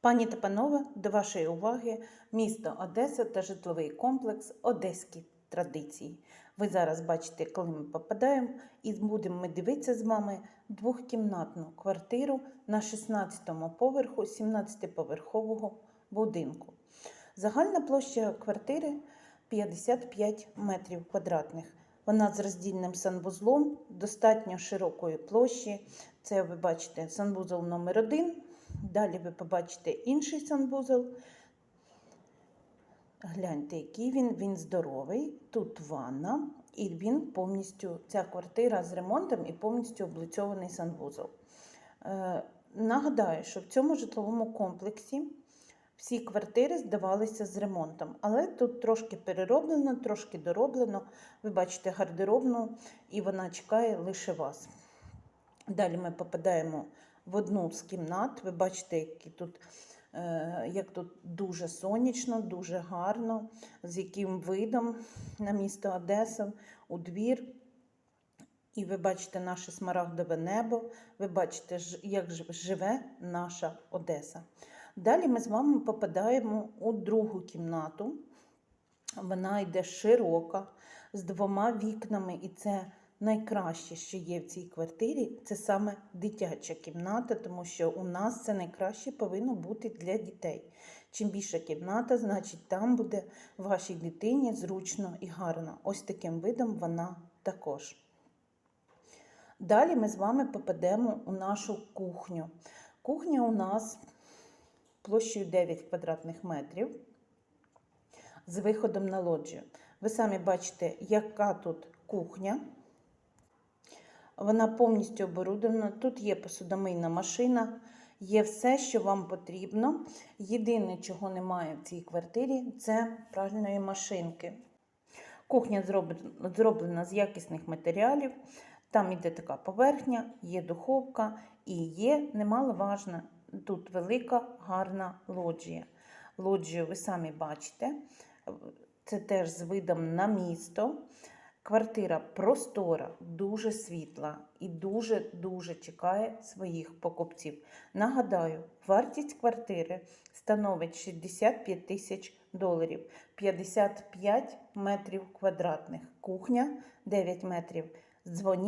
Пані та панове, до вашої уваги місто Одеса та житловий комплекс Одеські традиції. Ви зараз бачите, коли ми попадаємо, і будемо ми дивитися з вами двохкімнатну квартиру на 16-му поверху 17-поверхового будинку. Загальна площа квартири 55 метрів квадратних. Вона з роздільним санвузлом, достатньо широкої площі. Це ви бачите санвузол номер 1 Далі ви побачите інший санвузол. Гляньте, який він, він здоровий. Тут ванна, і він повністю, ця квартира з ремонтом і повністю облицьований санвузол. Е, нагадаю, що в цьому житловому комплексі всі квартири здавалися з ремонтом, але тут трошки перероблено, трошки дороблено. Ви бачите гардеробну, і вона чекає лише вас. Далі ми попадаємо в одну з кімнат. Ви бачите, які тут, е, як тут дуже сонячно, дуже гарно, з яким видом на місто Одеса, у двір. І ви бачите наше смарагдове небо, ви бачите, як живе наша Одеса. Далі ми з вами попадаємо у другу кімнату. Вона йде широка, з двома вікнами, і це найкраще, що є в цій квартирі, це саме дитяча кімната, тому що у нас це найкраще повинно бути для дітей. Чим більша кімната, значить там буде вашій дитині зручно і гарно. Ось таким видом вона також. Далі ми з вами попадемо у нашу кухню. Кухня у нас площею 9 квадратних метрів з виходом на лоджію. Ви самі бачите, яка тут кухня. Вона повністю оборудована. Тут є посудомийна машина, є все, що вам потрібно. Єдине, чого немає в цій квартирі, це пральної машинки. Кухня зроблена, з якісних матеріалів. Там іде така поверхня, є духовка і є немаловажна. Тут велика гарна лоджія. Лоджію ви самі бачите. Це теж з видом на місто. Квартира простора, дуже світла і дуже-дуже чекає своїх покупців. Нагадаю, вартість квартири становить 65 тисяч доларів, 55 метрів квадратних, кухня 9 метрів. Дзвоніть.